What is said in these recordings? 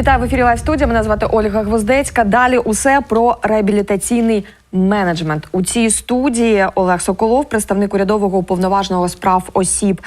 Вітаю в ефірі Лайв студія. Мене звати Ольга Гвоздецька. Далі усе про реабілітаційний менеджмент у цій студії. Олег Соколов, представник урядового уповноваженого з прав осіб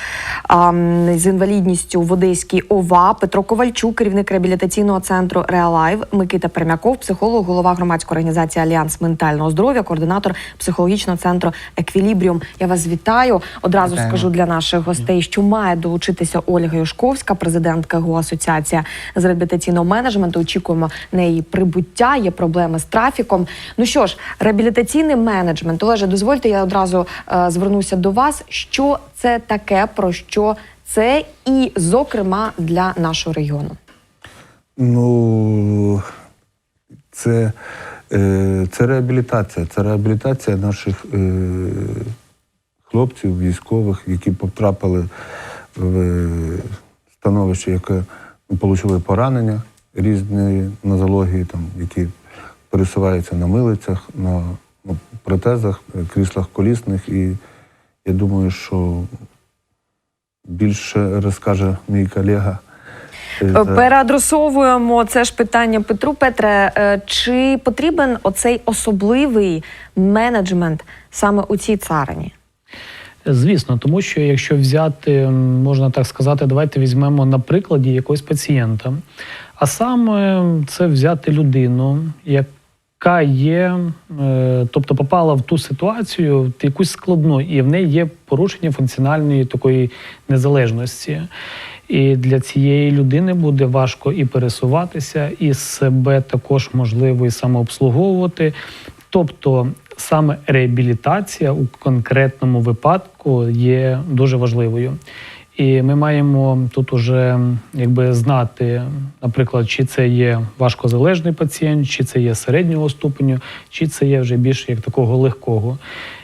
ам, з інвалідністю в Одеській ОВА, Петро Ковальчук, керівник реабілітаційного центру Реалайв, Микита Пермяков, психолог, голова громадської організації Альянс ментального здоров'я, координатор психологічного центру Еквілібріум. Я вас вітаю. Одразу Вітаємо. скажу для наших гостей, що має долучитися Ольга Юшковська, президентка ГО Асоціація з реабілітаційного менеджменту. Очікуємо неї прибуття. Є проблеми з трафіком. Ну що ж, реабілітаційний менеджмент. Олеже, дозвольте, я одразу е, звернуся до вас. Що це таке, про що це, і, зокрема, для нашого регіону. Ну, це, е, це реабілітація. Це реабілітація наших е, хлопців, військових, які потрапили в е, становище, яке ну, отримали поранення різної нозології, там, які пересуваються на милицях, на ну, протезах, кріслах колісних. І я думаю, що більше розкаже мій колега. е, Переадресовуємо це ж питання Петру Петре. е, Чи потрібен оцей особливий менеджмент саме у цій царині? Звісно, тому що якщо взяти, можна так сказати, давайте візьмемо на прикладі якогось пацієнта. А саме це взяти людину, яка є, е, тобто попала в ту ситуацію, якусь складну, і в неї є порушення функціональної такої незалежності. І для цієї людини буде важко і пересуватися, і себе також можливо і самообслуговувати. Тобто саме реабілітація у конкретному випадку є дуже важливою. І ми маємо тут уже якби знати, наприклад, чи це є важкозалежний пацієнт, чи це є середнього ступеню, чи це є вже більше як такого легкого.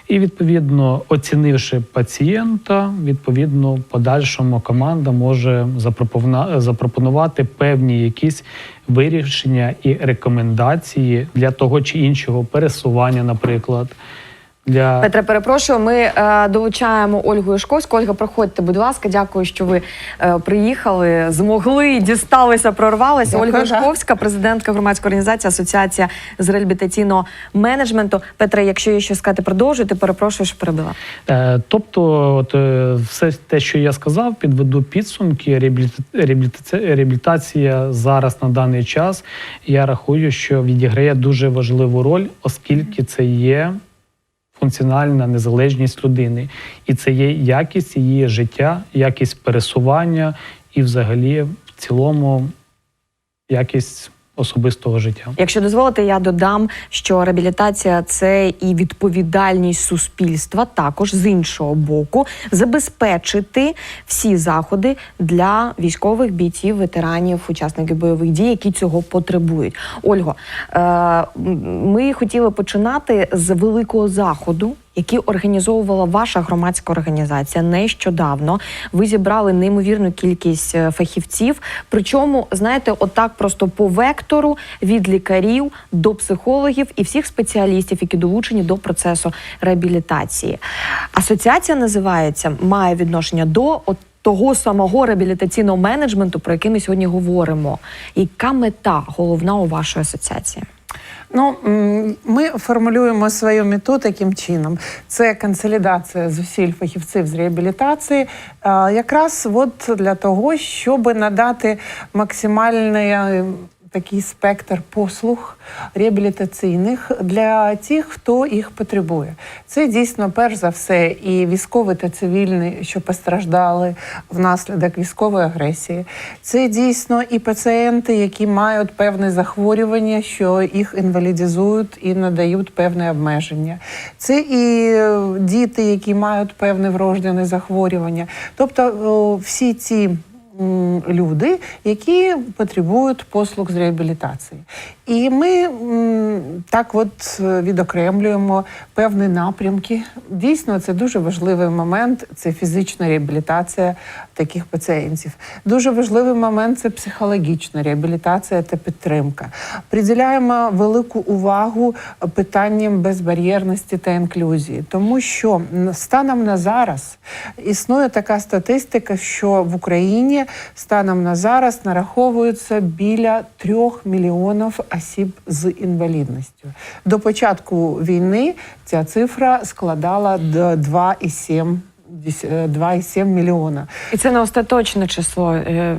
І відповідно, оцінивши пацієнта, відповідно, подальшому команда може запропонувати певні якісь вирішення і рекомендації для того чи іншого пересування, наприклад. Для Петре, перепрошую. Ми е, долучаємо Ольгу Юшковську. Ольга, проходьте, будь ласка. Дякую, що ви е, приїхали, змогли, дісталися, прорвалися. Дякую, Ольга да. Юшковська, президентка громадської організації Асоціація з реабілітаційного менеджменту. Петре, якщо є щось сказати, продовжуйте. Перепрошую, що перебила. Е, Тобто, от, е, все те, що я сказав, підведу підсумки. Реабіліта- реабілітація, реабілітація зараз на даний час. Я рахую, що відіграє дуже важливу роль, оскільки це є функціональна незалежність людини, і це є якість її життя, якість пересування і, взагалі, в цілому, якість особистого життя. Якщо дозволите, я додам, що реабілітація це і відповідальність суспільства, також з іншого боку, забезпечити всі заходи для військових бійців, ветеранів, учасників бойових дій, які цього потребують. Ольго, е, ми хотіли починати з великого заходу. Який організовувала ваша громадська організація нещодавно. Ви зібрали неймовірну кількість е, фахівців. Причому, знаєте, отак просто по вектору від лікарів до психологів і всіх спеціалістів, які долучені до процесу реабілітації. Асоціація називається має відношення до от того самого реабілітаційного менеджменту, про який ми сьогодні говоримо. Яка мета головна у вашої асоціації? Ну, ми формулюємо свою мету таким чином: це консолідація зусиль фахівців з реабілітації, якраз от для того, щоб надати максимальний е, такий спектр послуг реабілітаційних для тих, хто їх потребує. Це дійсно перш за все і військові та цивільні, що постраждали внаслідок військової агресії. Це дійсно і пацієнти, які мають певне захворювання, що їх інвалідизують і надають певне обмеження. Це і е, діти, які мають певне врождене захворювання. Тобто всі ці люди, які потребують послуг з реабілітації. І ми так от е, відокремлюємо певні напрямки. Дійсно, це дуже важливий момент. Це фізична реабілітація таких пацієнтів. Дуже важливий момент це психологічна реабілітація та підтримка. Приділяємо велику увагу питанням безбар'єрності та інклюзії, тому що станом на зараз існує така статистика, що в Україні станом на зараз нараховуються біля трьох мільйонів осіб з інвалідністю. До початку війни ця цифра складала до 2,7 десь, е, 2,7 мільйона. І це не остаточне число, е,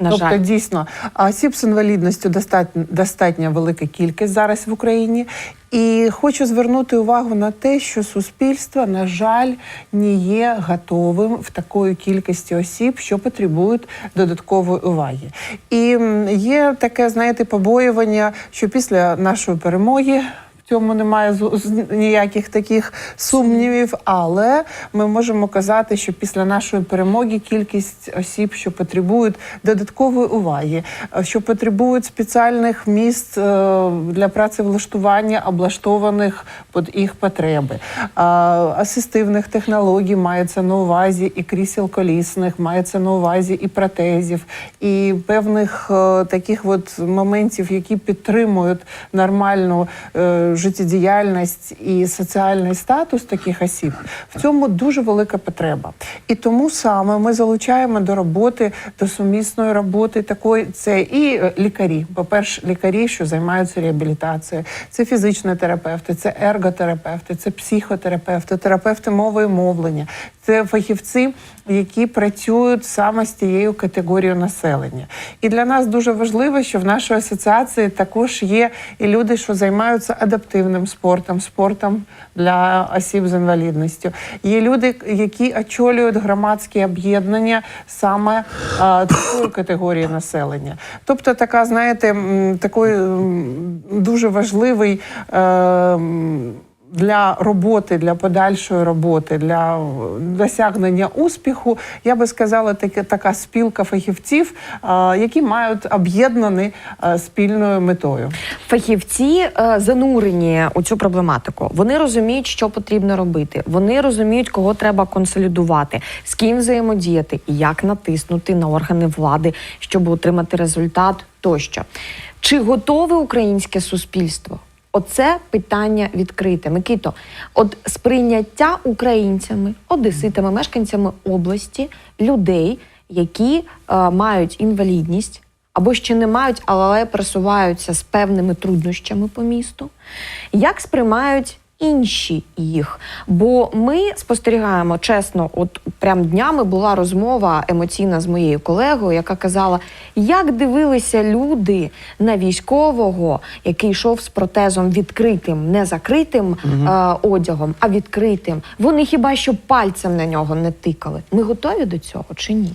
на тобто, жаль. дійсно, осіб з інвалідністю достатньо, достатньо велика кількість зараз в Україні. І хочу звернути увагу на те, що суспільство, на жаль, не є готовим в такої кількості осіб, що потребують додаткової уваги. І є таке, знаєте, побоювання, що після нашої перемоги. Цьому немає ніяких таких сумнівів, але ми можемо казати, що після нашої перемоги кількість осіб, що потребують додаткової уваги, е, що потребують спеціальних місць е, для працевлаштування, облаштованих під їх потреби, е, асистивних технологій мається на увазі і крісел колісних, мається на увазі і протезів, і певних таких от моментів, які підтримують нормальну життєдіяльність і соціальний статус таких осіб, в цьому дуже велика потреба. І тому саме ми залучаємо до роботи, до сумісної роботи такої це і е, лікарі. По-перше, лікарі, що займаються реабілітацією, це фізичні терапевти, це ерготерапевти, це психотерапевти, терапевти мови і мовлення, це фахівці, які працюють саме з тією категорією населення. І для нас дуже важливо, що в нашій асоціації також є і люди, що займаються адаптивним спортом, спортом для осіб з інвалідністю. Є люди, які очолюють громадські об'єднання саме а, такої категорії населення. Тобто, така, знаєте, такий дуже важливий. е, для роботи, для подальшої роботи, для досягнення успіху, я би сказала, таке така спілка фахівців, а, які мають об'єднані а, спільною метою. Фахівці е, занурені у цю проблематику. Вони розуміють, що потрібно робити. Вони розуміють, кого треба консолідувати, з ким взаємодіяти і як натиснути на органи влади, щоб отримати результат тощо. Чи готове українське суспільство? Оце питання відкрите. Микито, от сприйняття українцями, одеситами, мешканцями області, людей, які е, мають інвалідність, або ще не мають, але пересуваються з певними труднощами по місту. Як сприймають інші їх? Бо ми спостерігаємо чесно, от прям днями була розмова емоційна з моєю колегою, яка казала, як дивилися люди на військового, який йшов з протезом відкритим, не закритим е, одягом, а відкритим. Вони хіба що пальцем на нього не тикали. Ми готові до цього чи ні?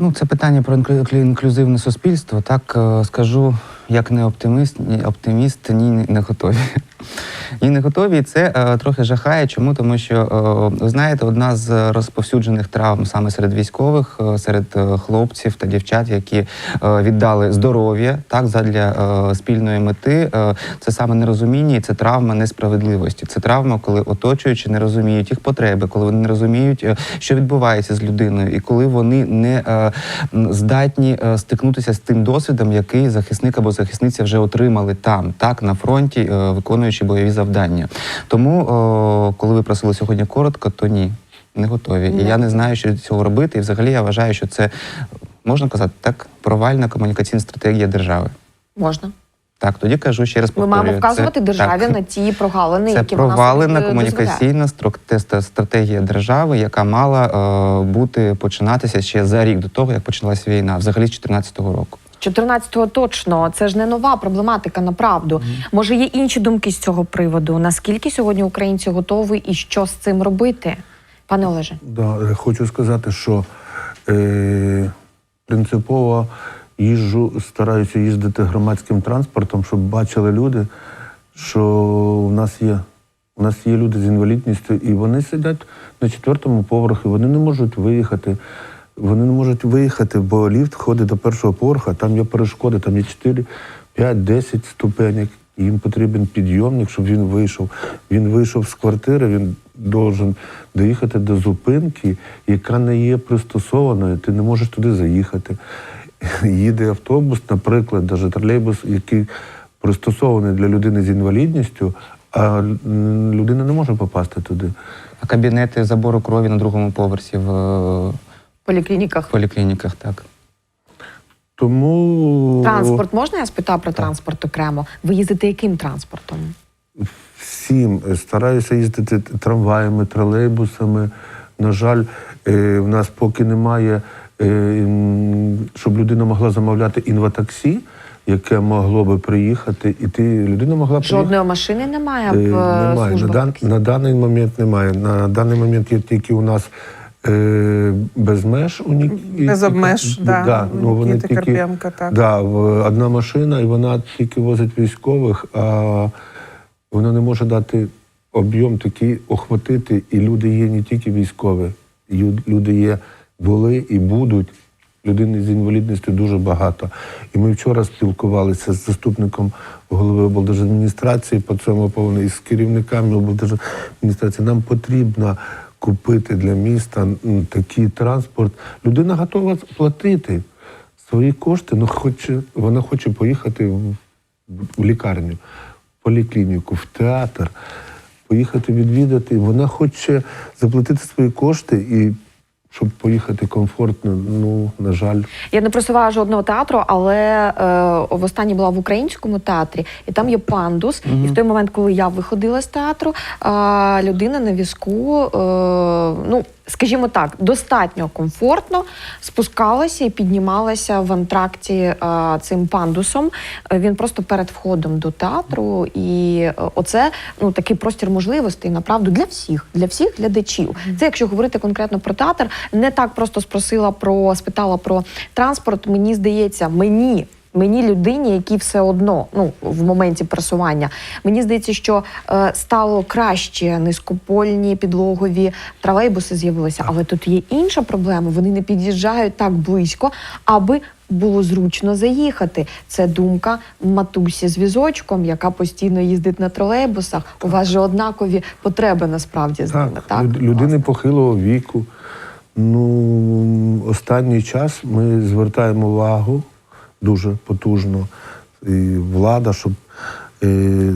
Ну, це питання про інклюзивне суспільство. Так е, скажу, як не оптиміст, ні оптиміст, ні не готові. Ні, не готові. І це е, трохи жахає. Чому? Тому що е, знаєте, одна з розповсюджених травм саме серед військових, е, серед хлопців та дівчат, які віддали здоров'я так задля спільної мети. Це саме нерозуміння, і це травма несправедливості. Це травма, коли оточуючи не розуміють їх потреби, коли вони не розуміють, що відбувається з людиною, і коли вони не здатні стикнутися з тим досвідом, який захисник або захисниця вже отримали там, так на фронті, виконуючи бойові. Тому, о, коли ви просили сьогодні коротко, то ні, не готові. І я не знаю, що цього робити. І взагалі я вважаю, що це можна казати так, провальна комунікаційна стратегія держави. Можна. Так, тоді кажу ще раз Ми маємо вказувати це- державі так. на ті прогалини, Це які вона провалена комунікаційна стратегія держави, яка мала е, бути починатися ще за рік до того, як почалася війна, взагалі з 2014 року. 14-го точно це ж не нова проблематика. Направду може є інші думки з цього приводу. Наскільки сьогодні українці готові і що з цим робити, пане Олеже? Да, е, хочу сказати, що е, принципово їжджу, стараюся їздити громадським транспортом, щоб бачили люди, що у нас є. У нас є люди з інвалідністю, і вони сидять на четвертому поверху, вони не можуть виїхати. Вони не можуть виїхати, бо ліфт ходить до першого поверха, там є перешкоди, там є 4, 5, 10 ступенек. Їм потрібен підйомник, щоб він вийшов. Він вийшов з квартири, він должен доїхати до зупинки, яка не є пристосованою, ти не можеш туди заїхати. Їде автобус, наприклад, навіть тролейбус, який пристосований для людини з інвалідністю, а людина не може попасти туди. А кабінети забору крові на другому поверсі в е, поліклініках. в поліклініках. Так. Тому Транспорт можна я спитаю про транспорт окремо? Ви їздите яким транспортом? всім стараюся їздити трамваями, тролейбусами. На жаль, е, в нас поки немає, е, м, щоб людина могла замовляти інватаксі, яке могло би приїхати, і ти людина могла приїхати. Жодної машини немає Е, в е, Немає. На, службах дан, таксі? на даний момент немає. На даний момент є тільки у нас без меж у Ні- Без обмеж, і- да, ну, вони Нікіти тільки- Карпенка, так. Да, одна машина, і вона тільки возить військових, а вона не може дати об'єм такий охватити. І люди є не тільки військові, люди є, були і будуть. Людини з інвалідністю дуже багато. І ми вчора спілкувалися з заступником голови облдержадміністрації по цьому поводу і з керівниками облдержадміністрації. Нам потрібно купити для міста такий транспорт. Людина готова платити свої кошти, але хоче, вона хоче поїхати в, в лікарню, в поліклініку, в театр, поїхати відвідати. Вона хоче заплатити свої кошти і щоб поїхати комфортно. Ну, на жаль, Я не просуваю жодного театру, але е, востаннє була в українському театрі, і там є пандус. І в той момент, коли я виходила з театру, е, людина на візку, е, ну скажімо так, достатньо комфортно спускалася і піднімалася в антракті е, цим пандусом. Е, Він просто перед входом до театру, і е, оце ну такий простір можливостей направду для всіх, для всіх глядачів. Це якщо говорити конкретно про театр, не так просто спросила про спитала про транспорт. Мені здається, мені. Мені людині, якій все одно, ну в моменті просування, мені здається, що е, стало краще низькопольні підлогові тролейбуси з'явилися. Але тут є інша проблема. Вони не під'їжджають так близько, аби було зручно заїхати. Це думка матусі з візочком, яка постійно їздить на тролейбусах. У вас же однакові потреби насправді з ними. Так люд- людини похилого віку. Ну, останній час ми звертаємо увагу дуже потужно. І влада, щоб е,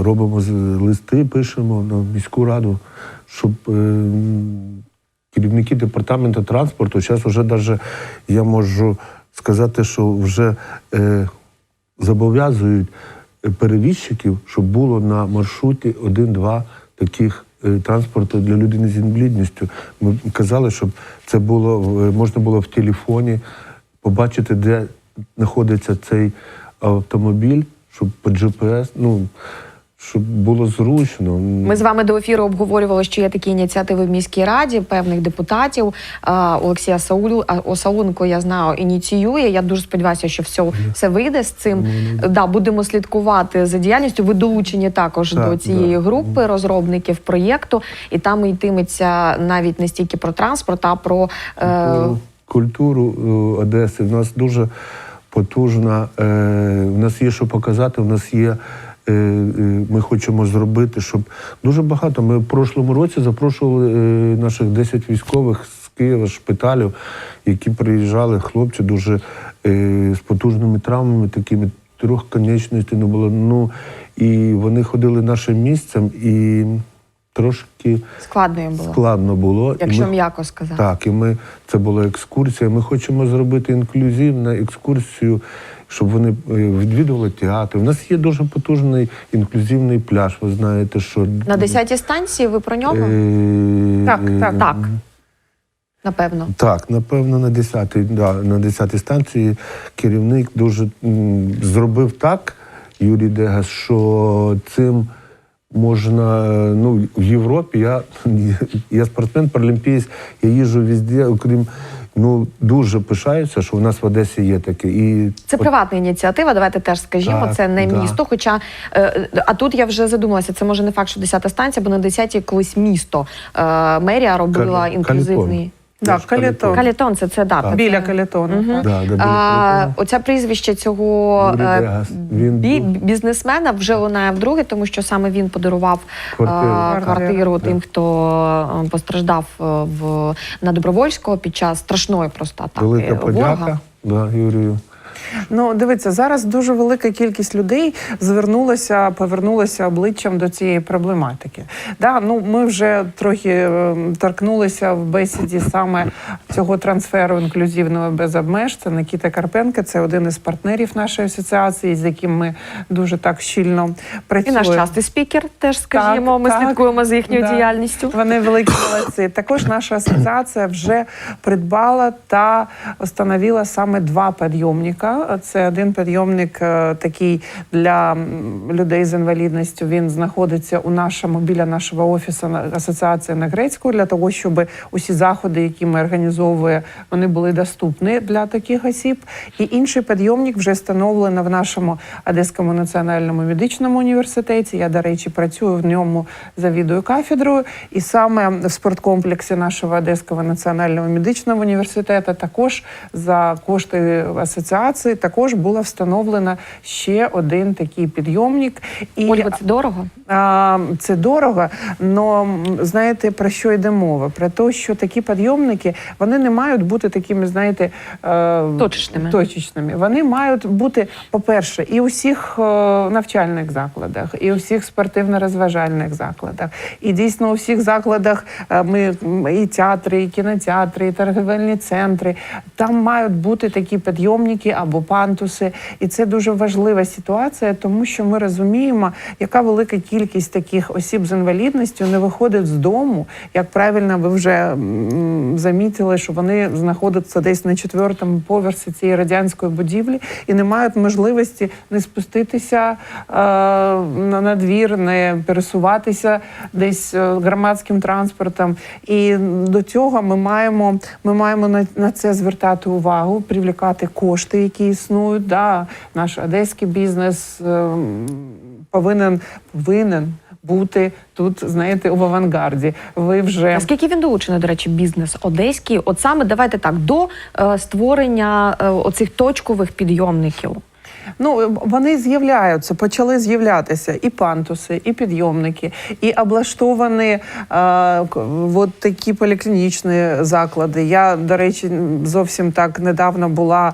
робимо листи, пишемо на міську раду, щоб е, керівники департаменту транспорту, зараз вже даже я можу сказати, що вже е, зобов'язують перевізчиків, щоб було на маршруті один-два таких транспорту для людини з інвалідністю. Ми казали, щоб це було можна було в телефоні побачити, де знаходиться цей автомобіль, щоб по GPS, ну щоб було зручно. Ми з вами до ефіру обговорювали, що є такі ініціативи в міській раді певних депутатів. А, Олексія Саулю Осауленко, я знаю, ініціює. Я дуже сподіваюся, що все, все вийде з цим. Да, будемо слідкувати за діяльністю. Ви долучені також Так, до цієї да. групи розробників проєкту, і там йтиметься навіть не стільки про транспорт, а про е, Культуру- культуру е, Одеси. В нас дуже потужна. е, В нас є що показати. В нас є. е, е, Ми хочемо зробити, щоб дуже багато. Ми в прошлому році запрошували е, наших 10 військових з Києва, шпиталів, які приїжджали, хлопці дуже е, з потужними травмами, такими трьох конечностей не було. Ну і вони ходили нашим місцем і трошки складно їм було, складно було. Якщо ми- м'яко сказати. так, і ми це була екскурсія. Ми хочемо зробити інклюзивну екскурсію, щоб вони е, відвідували театр. У нас є дуже потужний інклюзивний пляж. Ви знаєте, що На 10-й станції ви про нього? Е, Так, е, так. Так. Напевно. Так, напевно, на 10-й, да, на 10-й станції керівник дуже м, зробив так, Юрій Дегас, що цим можна. е, Ну, в Європі я, я спортсмен, паралімпієць, я їжджу везде, окрім. Ну, дуже пишаюся, що у нас в Одесі є таке. І Це приватна ініціатива. Давайте теж скажімо, Так, це не да. місто. Хоча е, а тут я вже задумалася, це може не факт, що 10-та станція, бо на 10-й колись місто е, мерія робила Калі- інклюзивний. Да, Калітон. Калітон, це це да. Так. Біля калітону. Угу. Да, да, біля А, оця оце прізвище цього е. Він бі- бізнесмена вже лунає вдруге, тому що саме він подарував Квартиру. а, квартиру тим, хто е, постраждав е, в на Добровольського під час страшної просто атаки Велика подяка да, Юрію. Ну, дивіться, зараз дуже велика кількість людей звернулася, повернулася обличчям до цієї проблематики. Да, ну ми вже трохи е, торкнулися в бесіді саме цього трансферу інклюзивного без обмеж. Це Никіта Карпенко, це один із партнерів нашої асоціації, з яким ми дуже так щільно І працюємо. наш частий спікер теж скажімо. Так, ми так. слідкуємо за їхньою Да. діяльністю. Вони великі молодці. Також наша асоціація вже придбала та встановила саме два підйомника. Це один підйомник е, такий для людей з інвалідністю. Він знаходиться у нашому біля нашого офісу асоціації на грецьку для того, щоб усі заходи, які ми організовуємо, вони були доступні для таких осіб. І інший підйомник вже встановлено в нашому Одеському національному медичному університеті. Я, до речі, працюю в ньому завідую кафедрою. І саме в спорткомплексі нашого Одеського національного медичного університету також за кошти асоціації також було встановлено ще один такий підйомник. І Ольга, це дорого. а, це дорого, але знаєте про що йде мова? Про те, що такі підйомники вони не мають бути такими, знаєте, е, Точечними. точечними. Вони мають бути, по-перше, і у всіх е, навчальних закладах, і у всіх спортивно-розважальних закладах. І дійсно у всіх закладах е, ми і театри, і кінотеатри, і торговельні центри. Там мають бути такі підйомники або пантуси. І це дуже важлива ситуація, тому що ми розуміємо, яка велика кількість таких осіб з інвалідністю не виходить з дому. Як правильно ви вже замітили, що вони знаходяться десь на четвертому поверсі цієї радянської будівлі і не мають можливості не спуститися е, на, на двір, не пересуватися десь е, громадським транспортом. І до цього ми маємо, ми маємо на, на це звертати увагу, привлікати кошти, які існують. Да, наш одеський бізнес е, повинен повинен бути тут, знаєте, в авангарді. Ви вже Наскільки він долучений, до речі, бізнес одеський? От саме давайте так до е, створення е, оцих точкових підйомників. Ну, вони з'являються, почали з'являтися і пантуси, і підйомники, і облаштовані е, к- от такі поліклінічні заклади. Я, до речі, зовсім так недавно була е,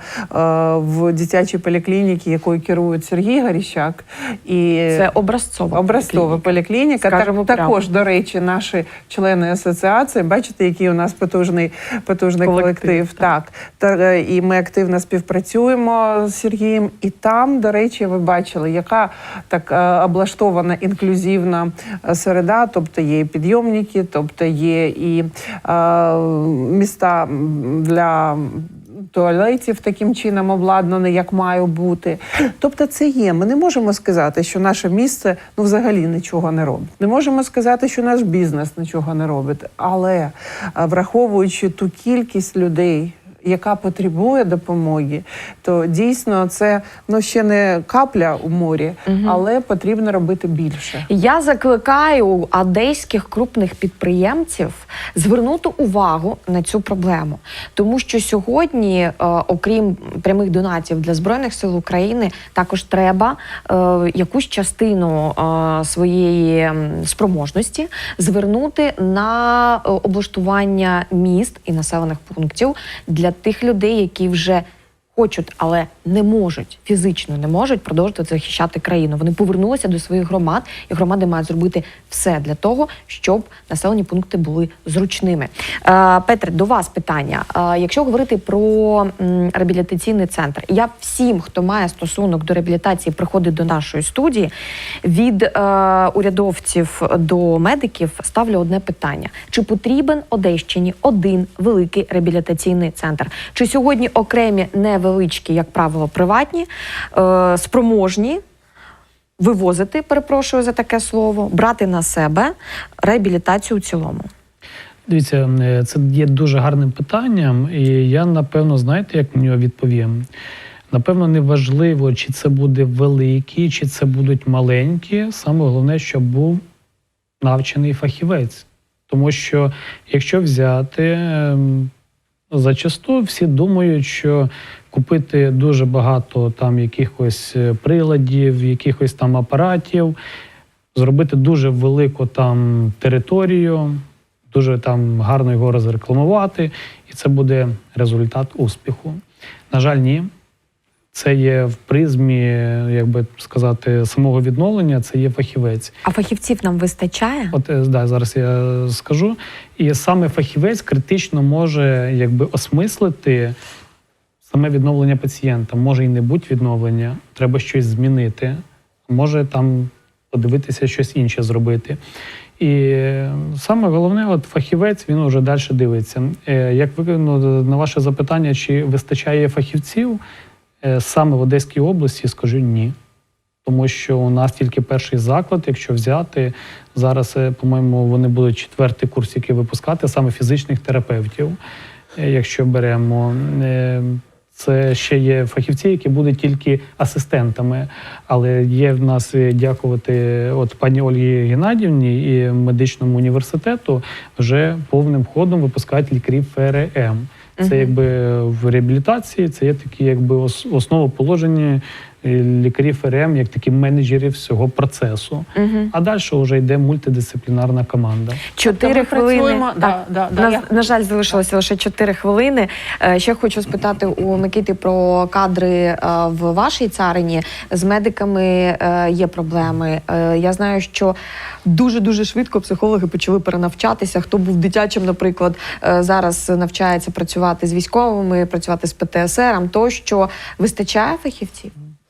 в дитячій поліклініці, якою керує Сергій Горіщак. І Це образцова Образцова поліклініка. Так, також, до речі, наші члени асоціації, бачите, який у нас потужний, потужний Колектив, колектив. Так. Та, е, і ми активно співпрацюємо з Сергієм. І там, до речі, ви бачили, яка так е, облаштована інклюзивна е, середа, тобто є і підйомники, тобто є і е, міста для. Туалетів таким чином обладнаний, як має бути. Тобто, це є. Ми не можемо сказати, що наше місце ну взагалі нічого не робить. Не можемо сказати, що наш бізнес нічого не робить. Але враховуючи ту кількість людей. Яка потребує допомоги, то дійсно це ну ще не капля у морі, але потрібно робити більше. Я закликаю одеських крупних підприємців звернути увагу на цю проблему, тому що сьогодні, е, окрім прямих донатів для збройних сил України, також треба е, якусь частину е, своєї спроможності звернути на облаштування міст і населених пунктів для тих людей, які вже хочуть, але не можуть фізично не можуть продовжувати захищати країну. Вони повернулися до своїх громад, і громади мають зробити все для того, щоб населені пункти були зручними. Е, Петре, до вас питання. Е, якщо говорити про реабілітаційний центр, я всім, хто має стосунок до реабілітації, приходить до нашої студії. Від е, урядовців до медиків ставлю одне питання: чи потрібен Одещині один великий реабілітаційний центр? Чи сьогодні окремі невеличкі, як правило, приватні, е, спроможні вивозити, перепрошую за таке слово, брати на себе реабілітацію в цілому? Дивіться, е, це є дуже гарним питанням, і я напевно, знаєте, як на нього відповім. Напевно, не важливо, чи це буде великий, чи це будуть маленькі. Саме головне, щоб був навчений фахівець. Тому що якщо взяти, ем, зачасту всі думають, що купити дуже багато там якихось е, приладів, якихось там апаратів, зробити дуже велику там територію, дуже там гарно його розрекламувати, і це буде результат успіху. На жаль, ні. це є в призмі, як би сказати, самого відновлення, це є фахівець. А фахівців нам вистачає? От е, да, зараз я скажу. І саме фахівець критично може якби осмислити саме відновлення пацієнта. Може і не бути відновлення, треба щось змінити, може там подивитися щось інше зробити. І е, саме головне, от фахівець він вже далі дивиться. Е, Як ви ну, на ваше запитання, чи вистачає фахівців е, саме в Одеській області, скажу ні. Тому що у нас тільки перший заклад, якщо взяти зараз, по-моєму, вони будуть четвертий курс, який випускати саме фізичних терапевтів. Якщо беремо, це ще є фахівці, які будуть тільки асистентами. Але є в нас е, дякувати от пані Ольгі Геннадівні і медичному університету вже повним ходом випускають лікарів ФРМ. Це якби в реабілітації, це є такі якби основоположення. основоположені лікарів ФРМ, як такі менеджери всього процесу. Угу. А далі вже йде мультидисциплінарна команда. Чотири Тобто хвилини. працюємо- Так, да, да, да, на, я- на жаль, залишилося лише 4 хвилини. Е, Ще хочу спитати у Микити про кадри е, в вашій царині. З медиками е, є проблеми. Е, Я знаю, що дуже дуже швидко психологи почали перенавчатися. Хто був дитячим, наприклад, е, зараз навчається працювати з військовими, працювати з ПТСР, тощо вистачає фахівців?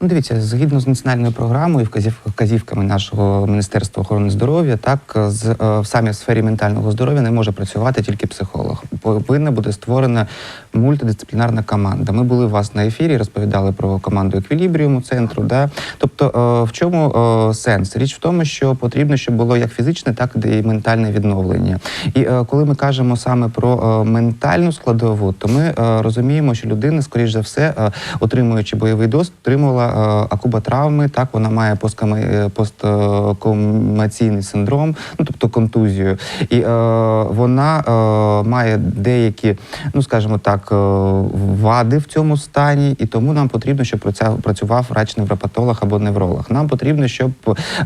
Ну, дивіться, згідно з національною програмою, вказів, вказівками нашого Міністерства охорони здоров'я, так з е, в самій сфері ментального здоров'я не може працювати тільки психолог. Повинна бути створена мультидисциплінарна команда. Ми були у вас на ефірі, розповідали про команду еквілібріуму центру. Да? Тобто, е, в чому е, сенс? Річ в тому, що потрібно, щоб було як фізичне, так і ментальне відновлення. І коли ми кажемо саме про ментальну складову, то ми розуміємо, що людина, скоріш за все, отримуючи бойовий досвід, отримала е, акуботравми, так вона має е, посткомаційний синдром, ну тобто контузію, і е, вона е, має деякі, ну скажімо так, е, вади в цьому стані, і тому нам потрібно, щоб працював врач-невропатолог або невролог. Нам потрібно, щоб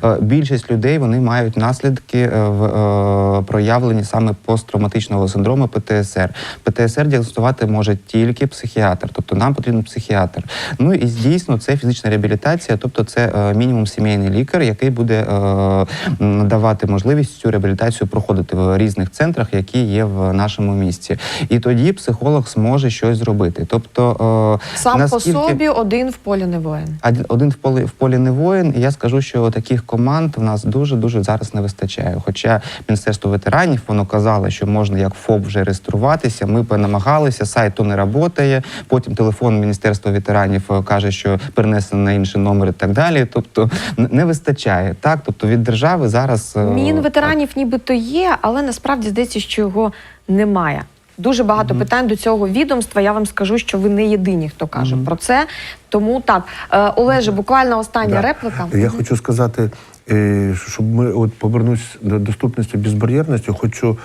е, більшість людей вони мають наслідки е, в е, проявленні саме посттравматичного синдрому ПТСР. ПТСР діагностувати може тільки психіатр, тобто нам потрібен психіатр. Ну і дійсно це фізична реабілітація, тобто це е, мінімум сімейний лікар, який буде е, надавати можливість цю реабілітацію проходити в різних центрах, які є в нашому місті. І тоді психолог зможе щось зробити. Тобто е, Сам наскільки- по собі один в полі не воїн. Один- в полі в полі не воїн. І я скажу, що таких команд в нас дуже дуже зараз не вистачає. Хоча міністерство ветеранів воно казало, що можна як ФОП вже реєструватися. Ми намагалися, сайт то не працює. Потім телефон міністерства ветеранів каже, що перенесено на інший номер і так далі. Тобто не вистачає. Так, тобто від держави зараз е, Мін ветеранів нібито є, але насправді здається, що його немає. Дуже багато питань до цього відомства. Я вам скажу, що ви не єдині, хто каже про це. Тому так, Е, Олеже, буквально остання Да. реплика. Я хочу сказати, е, щоб ми от повернусь до доступності безбар'єрності, хочу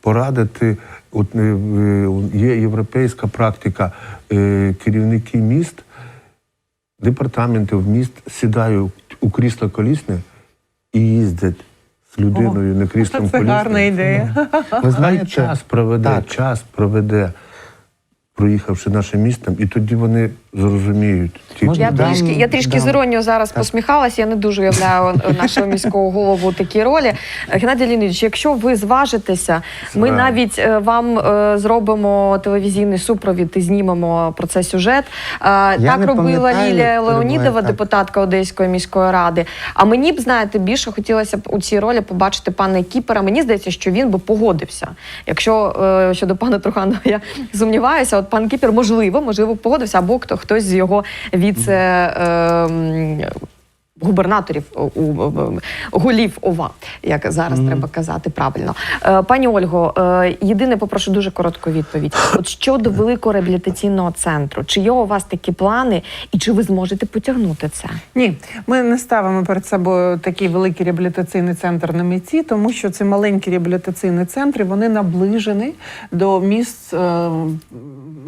порадити. От є європейська практика керівники міст, департаментів міст сідають у крісло колісне і їздять з людиною на кріслом Це колісним. гарна ідея. ви знаєте, час проведе, час проведе, проїхавши нашим містом, і тоді вони зрозуміють. ті- Можна Я дам- трішки, я трішки дам. з іронією зараз Так. посміхалась. Я не дуже уявляю нашого міського голову у такій ролі. Геннадій Леонідович, якщо ви зважитеся, ми Зра- навіть е, вам е, зробимо телевізійний супровід і знімемо про це сюжет. Е, Так не робила пам'ятаю, Лілія Леонідова, так. депутатка Одеської міської ради. А мені б знаєте, більше хотілося б у цій ролі побачити пана Кіпера. Мені здається, що він би погодився. Якщо е, щодо пана Труханова я сумніваюся, от пан Кіпер можливо, можливо, погодився, або хто хтось з його віце. Е, Губернаторів у, у, голів ОВА, як зараз треба казати правильно. Е, пані Ольго, е, єдине попрошу дуже коротку відповідь. От щодо великого реабілітаційного центру, чи є у вас такі плани, і чи ви зможете потягнути це? Ні, ми не ставимо перед собою такий великий реабілітаційний центр на меті, тому що ці маленькі реабілітаційні центри вони наближені до місць е,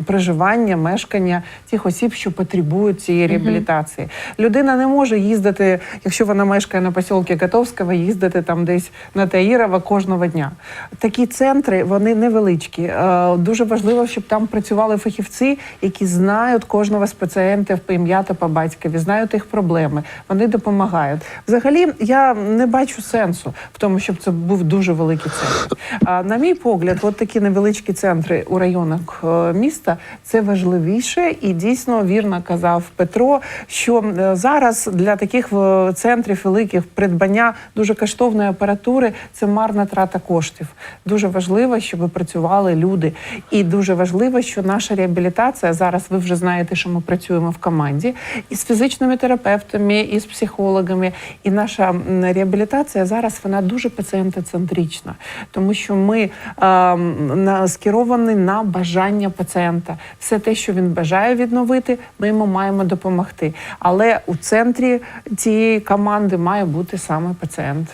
проживання, мешкання тих осіб, що потребують цієї реабілітації. Людина не може їздити, якщо вона мешкає на посілки Котовського, їздити там десь на Таїрова кожного дня. Такі центри вони невеличкі. Е, Дуже важливо, щоб там працювали фахівці, які знають кожного з пацієнтів по ім'я та по батькові, знають їх проблеми. Вони допомагають. Взагалі, я не бачу сенсу в тому, щоб це був дуже великий центр. А на мій погляд, от такі невеличкі центри у районах е, міста це важливіше і дійсно вірно казав Петро, що е, зараз для таких е, центрів великих придбання дуже коштовної апаратури це марна трата коштів. Дуже важливо, щоб працювали люди, і дуже важливо, що наша реабілітація зараз. Ви вже знаєте, що ми працюємо в команді із фізичними терапевтами, і з психологами. І наша реабілітація зараз вона дуже пацієнтоцентрична, тому що ми е, скеровані на бажання пацієнта. Все те, що він бажає відновити, ми йому маємо допомогти. Але у центрі цієї команди має бути саме пацієнт.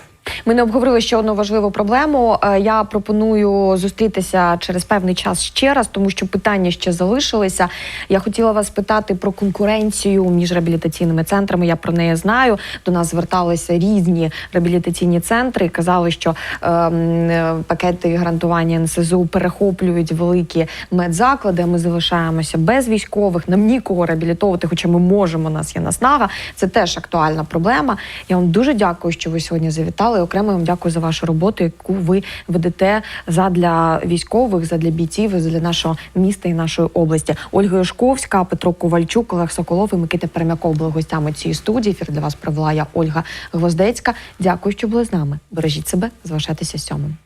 Ми не обговорили ще одну важливу проблему. Е, Я пропоную зустрітися через певний час ще раз, тому що питання ще залишилися. Я хотіла вас питати про конкуренцію між реабілітаційними центрами. Я про неї знаю. До нас зверталися різні реабілітаційні центри казали, що ем, е, пакети гарантування НСЗУ перехоплюють великі медзаклади. а Ми залишаємося без військових. Нам нікого реабілітовувати, хоча ми можемо. У нас є наснага. Це теж актуальна проблема. Я вам дуже дякую, що ви сьогодні завітали. І Окремо вам дякую за вашу роботу, яку ви ведете задля військових, задля бійців, задля нашого міста і нашої області. Ольга Юшковська, Петро Ковальчук, Олег Соколов і Микита Перемяков були гостями цієї студії. Ефір для вас провела я Ольга Гвоздецька. Дякую, що були з нами. Бережіть себе, залишайтеся сьомим.